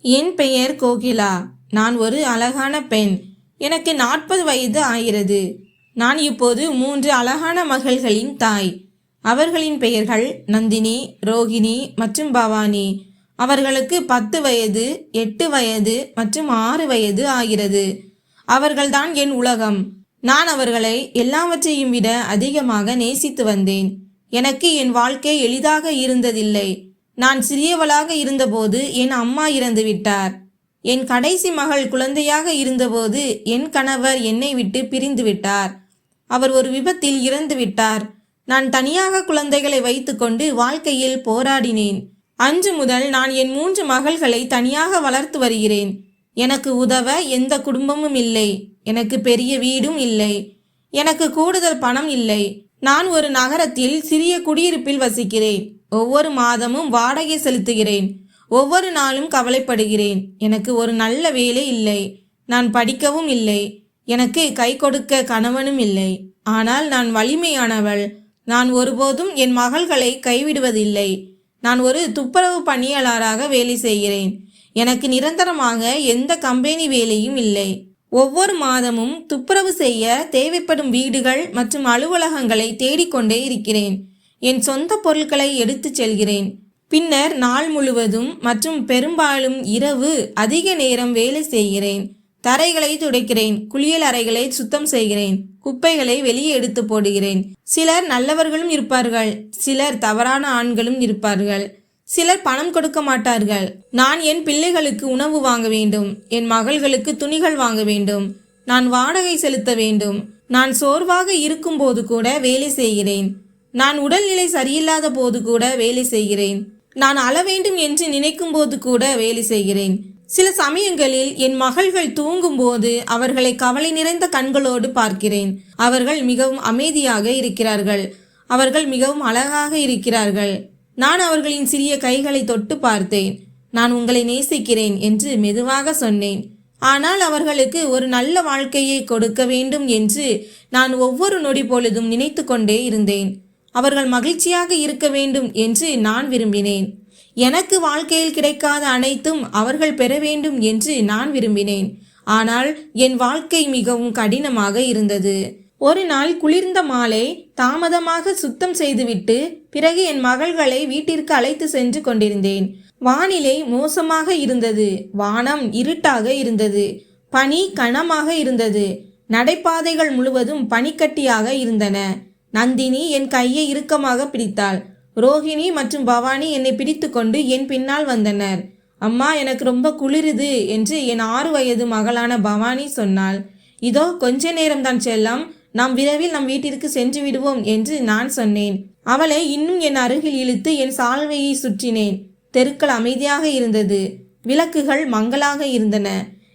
என் பெயர் கோகிலா. நான் ஒரு அழகான பெண். எனக்கு நாற்பது வயது ஆகிறது. நான் இப்போது மூன்று அழகான மகள்களின் தாய். அவர்களின் பெயர்கள் நந்தினி ரோகிணி மற்றும் பவானி. அவர்களுக்கு பத்து வயது எட்டு வயது மற்றும் ஆறு வயது ஆகிறது. அவர்கள்தான் என் உலகம். நான் அவர்களை எல்லாவற்றையும் விட அதிகமாக நேசித்து வந்தேன். எனக்கு என் வாழ்க்கை எளிதாக இருந்ததில்லை. நான் சிறியவளாக இருந்தபோது என் அம்மா இறந்து விட்டார். என் கடைசி மகள் குழந்தையாக இருந்தபோது என் கணவர் என்னை விட்டு பிரிந்து விட்டார். அவர் ஒரு விபத்தில் இறந்து விட்டார். நான் தனியாக குழந்தைகளை வைத்துக்கொண்டு வாழ்க்கையில் போராடினேன். அன்று முதல் நான் என் மூன்று மகள்களை தனியாக வளர்த்து வருகிறேன். எனக்கு உதவ எந்த குடும்பமும் இல்லை. எனக்கு பெரிய வீடும் இல்லை. எனக்கு கூடுதல் பணம் இல்லை. நான் ஒரு நகரத்தில் சிறிய குடியிருப்பில் வசிக்கிறேன். ஒவ்வொரு மாதமும் வாடகை செலுத்துகிறேன். ஒவ்வொரு நாளும் கவலைப்படுகிறேன். எனக்கு ஒரு நல்ல வேலை இல்லை. நான் படிக்கவும் இல்லை. எனக்கு கை கொடுக்க கணவனும் இல்லை. ஆனால் நான் வலிமையானவள். நான் ஒருபோதும் என் மகள்களை கைவிடுவதில்லை. நான் ஒரு துப்புரவு பணியாளராக வேலை செய்கிறேன். எனக்கு நிரந்தரமாக எந்த கம்பெனி வேலையும் இல்லை. ஒவ்வொரு மாதமும் துப்புரவு செய்ய தேவைப்படும் வீடுகள் மற்றும் அலுவலகங்களை தேடிக்கொண்டே இருக்கிறேன். என் சொந்த பொருட்களை எடுத்துச் செல்கிறேன். பின்னர் நாள் முழுவதும் மற்றும் பெரும்பாலும் இரவு அதிக நேரம் வேலை செய்கிறேன். தரைகளை துடைக்கிறேன் குளியல் அறைகளை சுத்தம் செய்கிறேன் குப்பைகளை வெளியே எடுத்து போடுகிறேன். சிலர் நல்லவர்களும் இருப்பார்கள் சிலர் தவறான ஆண்களும் இருப்பார்கள் சிலர் பணம் கொடுக்க மாட்டார்கள். நான் என் பிள்ளைகளுக்கு உணவு வாங்க வேண்டும் என் மகள்களுக்கு துணிகள் வாங்க வேண்டும் நான் வாடகை செலுத்த வேண்டும் நான் சோர்வாக இருக்கும்போது கூட வேலை செய்கிறேன். நான் உடல்நிலை சரியில்லாத போது கூட வேலை செய்கிறேன். நான் அள வேண்டும் என்று நினைக்கும் போது கூட வேலை செய்கிறேன். சில சமயங்களில் என் மகள்கள் தூங்கும்போது அவர்களை கவலை நிறைந்த கண்களோடு பார்க்கிறேன். அவர்கள் மிகவும் அமைதியாக இருக்கிறார்கள். அவர்கள் மிகவும் அழகாக இருக்கிறார்கள். நான் அவர்களின் சிறிய கைகளை தொட்டு பார்த்தேன். நான் உங்களை நேசிக்கிறேன் என்று மெதுவாக சொன்னேன். ஆனால் அவர்களுக்கு ஒரு நல்ல வாழ்க்கையை கொடுக்க வேண்டும் என்று நான் ஒவ்வொரு நொடி பொழுதும் நினைத்து கொண்டே இருந்தேன். அவர்கள் மகிழ்ச்சியாக இருக்க வேண்டும் என்று நான் விரும்பினேன். எனக்கு வாழ்க்கையில் கிடைக்காத அனைத்தும் அவர்கள் பெற வேண்டும் என்று நான் விரும்பினேன். ஆனால் என் வாழ்க்கை மிகவும் கடினமாக இருந்தது. ஒரு நாள் குளிர்ந்த மாலை தாமதமாக சுத்தம் செய்துவிட்டு பிறகு என் மகள்களை வீட்டிற்கு அழைத்து சென்று கொண்டிருந்தேன். வானிலை மோசமாக இருந்தது. வானம் இருட்டாக இருந்தது. பனி கனமாக இருந்தது. நடைபாதைகள் முழுவதும் பனிக்கட்டியாக இருந்தன. நந்தினி என் கையை இறுக்கமாக பிடித்தாள். ரோஹிணி மற்றும் பவானி என்னை பிடித்துக்கொண்டு என் பின்னால் வந்தனர். அம்மா எனக்கு ரொம்ப குளிருது என்று என் ஆறு வயது மகளான பவானி சொன்னாள். இதோ கொஞ்ச நேரம்தான் செல்லம். நாம் விரைவில் நம் வீட்டிற்கு சென்று விடுவோம் என்று நான் சொன்னேன். அவளை இன்னும் என் அருகில் இழுத்து என் சால்வையை சுற்றினேன். தெருக்கள் அமைதியாக இருந்தது. விளக்குகள் மங்கலாக இருந்தன.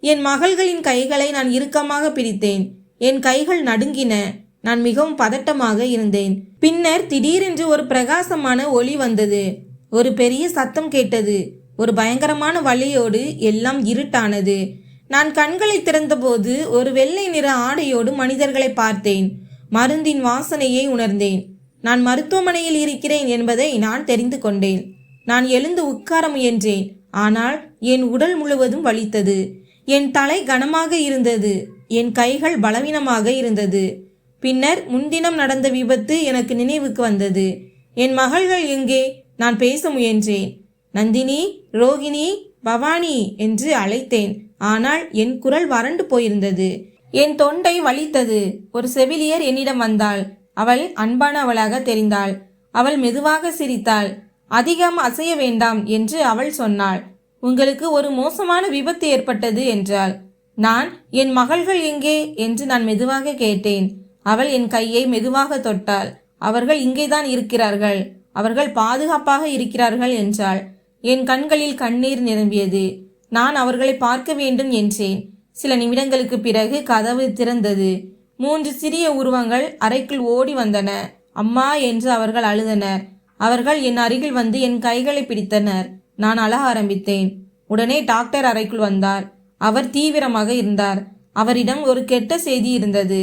என் மகள்களின் கைகளை நான் இறுக்கமாக பிடித்தேன். என் கைகள் நடுங்கின. நான் மிகவும் பதட்டமாக இருந்தேன். பின்னர் திடீரென்று ஒரு பிரகாசமான ஒளி வந்தது. ஒரு பெரிய சத்தம் கேட்டது. ஒரு பயங்கரமான வழியோடு எல்லாம் இருட்டானது. நான் கண்களை திறந்தபோது ஒரு வெள்ளை நிற ஆடையோடு மனிதர்களை பார்த்தேன். மருந்தின் வாசனையை உணர்ந்தேன். நான் மருத்துவமனையில் இருக்கிறேன் என்பதை நான் தெரிந்து கொண்டேன். நான் எழுந்து உட்கார முயன்றேன். ஆனால் என் உடல் முழுவதும் வலித்தது. என் தலை கனமாக இருந்தது. என் கைகள் பலவீனமாக இருந்தது. பின்னர் முன்தினம் நடந்த விபத்து எனக்கு நினைவுக்கு வந்தது. என் மகள்கள் எங்கே? நான் பேச முயன்றேன். நந்தினி ரோகிணி பவானி என்று அழைத்தேன். ஆனால் என் குரல் வறண்டு போயிருந்தது. என் தொண்டை வலித்தது. ஒரு செவிலியர் என்னிடம் வந்தாள். அவள் அன்பானவளாக தெரிந்தாள். அவள் மெதுவாக சிரித்தாள். அதிகம் அசைய வேண்டாம் என்று அவள் சொன்னாள். உங்களுக்கு ஒரு மோசமான விபத்து ஏற்பட்டது என்றாள். நான்? என் மகள்கள் எங்கே? என்று நான் மெதுவாக கேட்டேன். அவள் என் கையை மெதுவாக தொட்டாள். அவர்கள் இங்கேதான் இருக்கிறார்கள். அவர்கள் பாதுகாப்பாக இருக்கிறார்கள் என்றாள். என் கண்களில் கண்ணீர் நிரம்பியது. நான் அவர்களை பார்க்க வேண்டும் என்றேன். சில நிமிடங்களுக்கு பிறகு கதவு திறந்தது. மூன்று சிறிய உருவங்கள் அறைக்குள் ஓடி வந்தன. அம்மா என்று அவர்கள் அழுதனர். அவர்கள் என் அருகில் வந்து என் கைகளை பிடித்தனர். நான் அழ ஆரம்பித்தேன். உடனே டாக்டர் அறைக்குள் வந்தார். அவர் தீவிரமாக இருந்தார். அவரிடம் ஒரு கெட்ட செய்தி இருந்தது.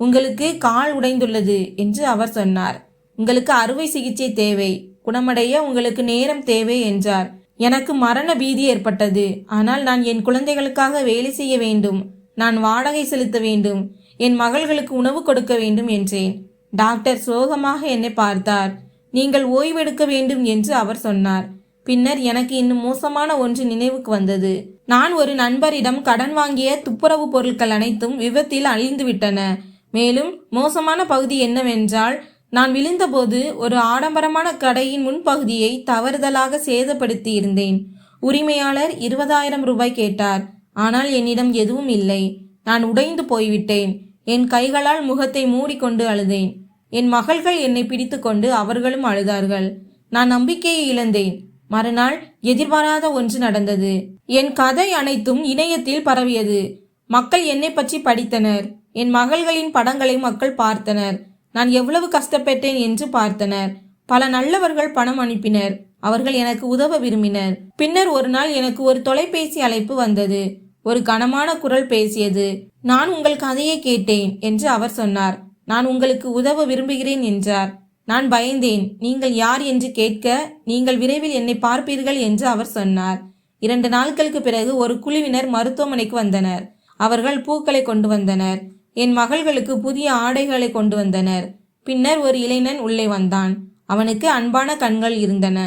உங்களுக்கு கால் உடைந்துள்ளது என்று அவர் சொன்னார். உங்களுக்கு அறுவை சிகிச்சை தேவை. குணமடைய உங்களுக்கு நேரம் தேவை என்றார். எனக்கு மரண பீதி ஏற்பட்டது. ஆனால் நான் என் குழந்தைகளுக்காக வேலை செய்ய வேண்டும். நான் வாடகை செலுத்த வேண்டும். என் மகள்களுக்கு உணவு கொடுக்க வேண்டும் என்றேன். டாக்டர் சோகமாக என்னை பார்த்தார். நீங்கள் ஓய்வெடுக்க வேண்டும் என்று அவர் சொன்னார். பின்னர் எனக்கு இன்னும் மோசமான ஒன்று நினைவுக்கு வந்தது. நான் ஒரு நண்பரிடம் கடன் வாங்கிய துப்புரவு பொருட்கள் அனைத்தும் விபத்தில் அழிந்துவிட்டன. மேலும் மோசமான பகுதி என்னவென்றால் நான் விழுந்தபோது ஒரு ஆடம்பரமான கடையின் முன்பகுதியை தவறுதலாக சேதப்படுத்தி இருந்தேன் உரிமையாளர் இருபதாயிரம் ரூபாய் கேட்டார். ஆனால் என்னிடம் எதுவும் இல்லை. நான் உடைந்து போய்விட்டேன். என் கைகளால் முகத்தை மூடிக்கொண்டு அழுதேன். என் மகள்கள் என்னை பிடித்துக்கொண்டு அவர்களும் அழுதார்கள். நான் நம்பிக்கையை இழந்தேன். மறுநாள் எதிர்பாராத ஒன்று நடந்தது. என் கதை அனைத்தும் இணையத்தில் பரவியது. மக்கள் என்னை பற்றி படித்தனர். என் மகள்களின் படங்களை மக்கள் பார்த்தனர். நான் எவ்வளவு கஷ்டப்பட்டேன் என்று பார்த்தனர். பல நல்லவர்கள் பணம் அனுப்பினர். அவர்கள் எனக்கு உதவ விரும்பினர். பின்னர் ஒரு நாள் எனக்கு ஒரு தொலைபேசி அழைப்பு வந்தது. ஒரு கனமான குரல் பேசியது. நான் உங்கள் கதையை கேட்டேன் என்று அவர் சொன்னார். நான் உங்களுக்கு உதவ விரும்புகிறேன் என்றார். நான் பயந்தேன். நீங்கள் யார் என்று கேட்க நீங்கள் விரைவில் என்னை பார்ப்பீர்கள் என்று அவர் சொன்னார். இரண்டு நாட்களுக்கு பிறகு ஒரு குழுவினர் மருத்துவமனைக்கு வந்தனர். அவர்கள் பூக்களை கொண்டு வந்தனர். என் மகள்களுக்கு புதிய ஆடைகளை கொண்டு வந்தனர். பின்னர் ஒரு இளைஞன் உள்ளே வந்தான். அவனுக்கு அன்பான கண்கள் இருந்தன.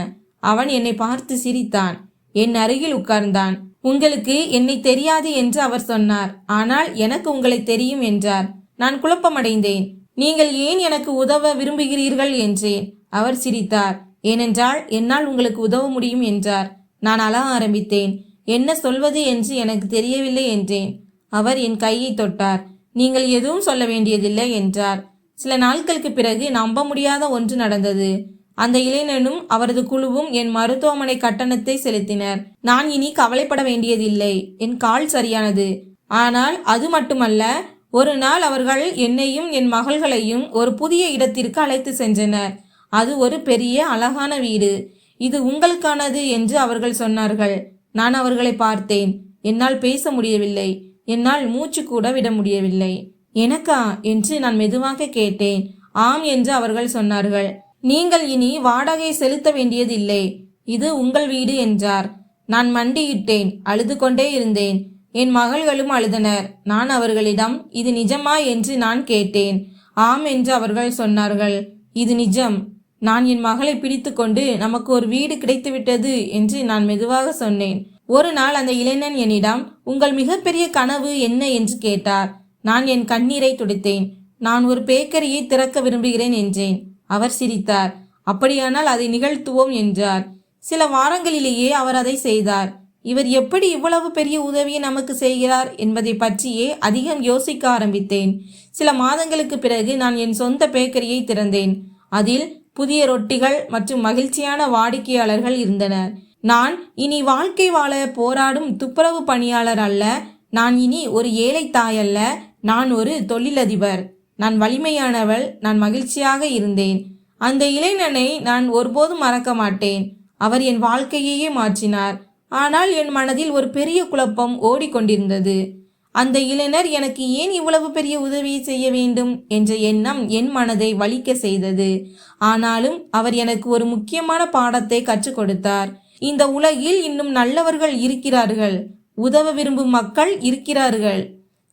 அவன் என்னை பார்த்து சிரித்தான். என் அருகில் உட்கார்ந்தான். உங்களுக்கு என்னை தெரியாது என்று அவர் சொன்னார். ஆனால் எனக்கு உங்களை தெரியும் என்றார். நான் குழப்பமடைந்தேன். நீங்கள் ஏன் எனக்கு உதவ விரும்புகிறீர்கள் என்றேன். அவர் சிரித்தார். ஏனென்றால் என்னால் உங்களுக்கு உதவ முடியும் என்றார். நான் அழ ஆரம்பித்தேன். என்ன சொல்வது என்று எனக்கு தெரியவில்லை என்றேன். அவர் என் கையை தொட்டார். நீங்கள் எதுவும் சொல்ல வேண்டியதில்லை என்றார். சில நாட்களுக்கு பிறகு நம்ப முடியாத ஒன்று நடந்தது. அந்த இளைஞனும் அவரது குழுவும் என் மருத்துவமனை கட்டணத்தை செலுத்தினர். நான் இனி கவலைப்பட வேண்டியதில்லை. என் கால் சரியானது. ஆனால் அது மட்டுமல்ல ஒரு நாள் அவர்கள் என்னையும் என் மகள்களையும் ஒரு புதிய இடத்திற்கு அழைத்து சென்றனர். அது ஒரு பெரிய அழகான வீடு. இது உங்களுக்கானது என்று அவர்கள் சொன்னார்கள். நான் அவர்களை பார்த்தேன். என்னால் பேச முடியவில்லை. என்னால் மூச்சு கூட விட முடியவில்லை. எனக்கா? என்று நான் மெதுவாக கேட்டேன். ஆம் என்று அவர்கள் சொன்னார்கள். நீங்கள் இனி வாடகை செலுத்த வேண்டியதில்லை. இது உங்கள் வீடு என்றார். நான் மண்டியிட்டேன். அழுது கொண்டே இருந்தேன். என் மகள்களும் அழுதனர். நான் அவர்களிடம் இது நிஜமா? என்று நான் கேட்டேன். ஆம் என்று அவர்கள் சொன்னார்கள். இது நிஜம். நான் என் மகளை பிடித்துக்கொண்டு நமக்கு ஒரு வீடு கிடைத்துவிட்டது என்று நான் மெதுவாக சொன்னேன். ஒரு நாள் அந்த இளைஞன் என்னிடம் உங்கள் மிகப்பெரிய கனவு என்ன? என்று கேட்டார். நான் என் கண்ணீரை துடைத்தேன். நான் ஒரு பேக்கரியை திறக்க விரும்புகிறேன் என்றேன். அவர் சிரித்தார். அப்படியானால் அதை நிகழ்த்துவோம் என்றார். சில வாரங்களிலேயே அவர் அதை செய்தார். இவர் எப்படி இவ்வளவு பெரிய உதவியை நமக்கு செய்கிறார்? என்பதை பற்றியே அதிகம் யோசிக்க ஆரம்பித்தேன். சில மாதங்களுக்கு பிறகு நான் என் சொந்த பேக்கரியை திறந்தேன். அதில் புதிய ரொட்டிகள் மற்றும் மகிழ்ச்சியான வாடிக்கையாளர்கள் இருந்தனர். நான் இனி வாழ்க்கை வாழ போராடும் துப்புரவு பணியாளர் அல்ல. நான் இனி ஒரு ஏழை தாய் அல்ல. நான் ஒரு தொழிலதிபர். நான் வலிமையானவள். நான் மகிழ்ச்சியாக இருந்தேன். அந்த இளைஞனை நான் ஒருபோதும் மறக்க மாட்டேன். அவர் என் வாழ்க்கையையே மாற்றினார். ஆனால் என் மனதில் ஒரு பெரிய குழப்பம் ஓடிக்கொண்டிருந்தது. அந்த இளைஞர் எனக்கு ஏன் இவ்வளவு பெரிய உதவியை செய்ய வேண்டும்? என்ற எண்ணம் என் மனதை வலிக்க செய்தது. ஆனாலும் அவர் எனக்கு ஒரு முக்கியமான பாடத்தை கற்றுக் கொடுத்தார். இந்த உலகில் இன்னும் நல்லவர்கள் இருக்கிறார்கள். உதவ விரும்பும் மக்கள் இருக்கிறார்கள்.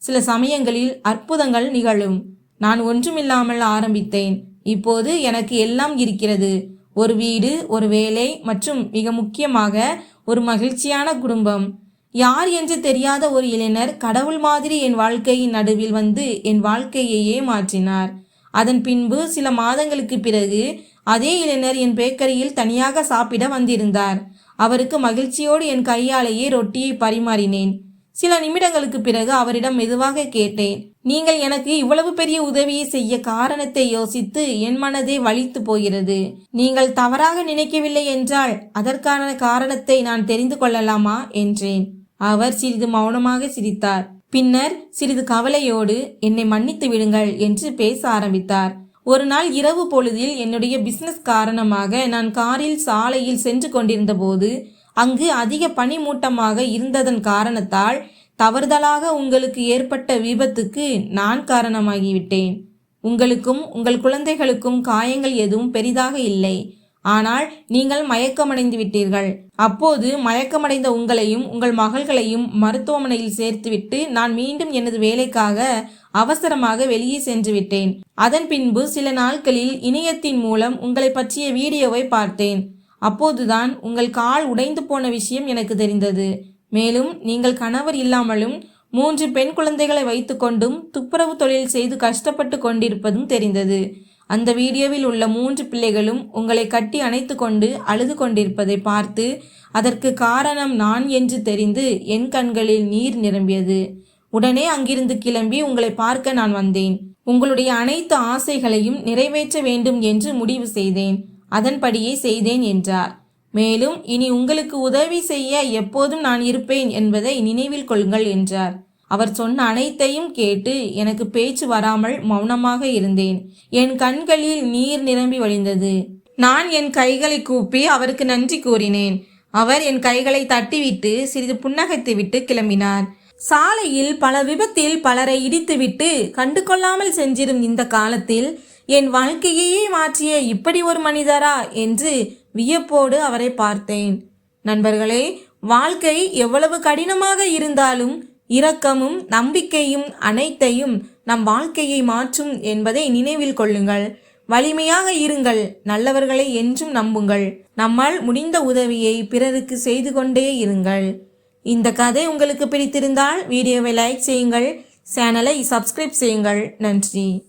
சில சமயங்களில் அற்புதங்கள் நிகழும். நான் ஒன்றுமில்லாமல் ஆரம்பித்தேன். இப்போது எனக்கு எல்லாம் இருக்கிறது. ஒரு வீடு ஒரு வேலை மற்றும் மிக முக்கியமாக ஒரு மகிழ்ச்சியான குடும்பம். யார் என்று தெரியாத ஒரு இளைஞர் கடவுள் மாதிரி என் வாழ்க்கையின் நடுவில் வந்து என் வாழ்க்கையையே மாற்றினார். அதன் பின்பு சில மாதங்களுக்கு பிறகு அதே இளைஞர் என் பேக்கரியில் தனியாக சாப்பிட வந்திருந்தார். அவருக்கு மகிழ்ச்சியோடு என் கையாலேயே ரொட்டியை பரிமாறினேன். சில நிமிடங்களுக்கு பிறகு அவரிடம் மெதுவாக கேட்டேன். நீங்கள் எனக்கு இவ்வளவு பெரிய உதவியை செய்ய காரணத்தை யோசித்து என் மனதே வலித்து போகிறது. நீங்கள் தவறாக நினைக்கவில்லை என்றால் அதற்கான காரணத்தை நான் தெரிந்து கொள்ளலாமா? என்றேன். அவர் சிறிது மௌனமாக சிரித்தார். பின்னர் சிறிது கவலையோடு என்னை மன்னித்து விடுங்கள் என்று பேச ஆரம்பித்தார். ஒரு நாள் இரவு பொழுதில் என்னுடைய பிஸ்னஸ் காரணமாக நான் காரில் சாலையில் சென்று கொண்டிருந்த போது அங்கு அதிக பனிமூட்டமாக இருந்ததன் காரணத்தால் தவறுதலாக உங்களுக்கு ஏற்பட்ட விபத்துக்கு நான் காரணமாகிவிட்டேன். உங்களுக்கும் உங்கள் குழந்தைகளுக்கும் காயங்கள் எதுவும் பெரிதாக இல்லை. ஆனால் நீங்கள் மயக்கமடைந்து விட்டீர்கள். அப்போது மயக்கமடைந்த உங்களையும் உங்கள் மகள்களையும் மருத்துவமனையில் சேர்த்துவிட்டு நான் மீண்டும் எனது வேலைக்காக அவசரமாக வெளியே சென்று விட்டேன். அதன் பின்பு சில நாட்களில் இணையத்தின் மூலம் உங்களை பற்றிய வீடியோவை பார்த்தேன். அப்போதுதான் உங்கள் கால் உடைந்து போன விஷயம் எனக்கு தெரிந்தது. மேலும் நீங்கள் கணவர் இல்லாமலும் மூன்று பெண் குழந்தைகளை வைத்துக்கொண்டும் துப்புரவு தொழில் செய்து கஷ்டப்பட்டு கொண்டிருப்பதும் தெரிந்தது. அந்த வீடியோவில் உள்ள மூன்று பிள்ளைகளும் உங்களை கட்டி அணைத்து கொண்டு அழுது கொண்டிருப்பதை பார்த்து அதற்கு காரணம் நான் என்று தெரிந்து என் கண்களில் நீர் நிரம்பியது. உடனே அங்கிருந்து கிளம்பி உங்களை பார்க்க நான் வந்தேன். உங்களுடைய அனைத்து ஆசைகளையும் நிறைவேற்ற வேண்டும் என்று முடிவு செய்தேன். அதன்படியே செய்தேன் என்றார். மேலும் இனி உங்களுக்கு உதவி செய்ய எப்போதும் நான் இருப்பேன் என்பதை நினைவில் கொள்ளுங்கள் என்றார். அவர் சொன்ன அனைத்தையும் கேட்டு எனக்கு பேச்சு வராமல் மௌனமாக இருந்தேன். என் கண்களில் நீர் நிரம்பி வழிந்தது. நான் என் கைகளை கூப்பி அவருக்கு நன்றி கூறினேன். அவர் என் கைகளை தட்டிவிட்டு சிறிது புன்னகைத்து விட்டு கிளம்பினார். சாலையில் பல விபத்தில் பலரை இடித்துவிட்டு கண்டு கொள்ளாமல் சென்றிரும் இந்த காலத்தில் என் வாழ்க்கையையே மாற்றிய இப்படி ஒரு மனிதரா என்று வியப்போடு அவரை பார்த்தேன். நண்பர்களே வாழ்க்கை எவ்வளவு கடினமாக இருந்தாலும் இரக்கமும் நம்பிக்கையும் அனைத்தையும் நம் வாழ்க்கையை மாற்றும் என்பதை நினைவில் கொள்ளுங்கள். வலிமையாக இருங்கள். நல்லவர்களை என்றும் நம்புங்கள். நம்மால் முடிந்த உதவியை பிறருக்கு செய்து கொண்டே இருங்கள். இந்த கதை உங்களுக்கு பிடித்திருந்தால் வீடியோவை லைக் செய்யுங்கள். சேனலை சப்ஸ்கிரைப் செய்யுங்கள். நன்றி.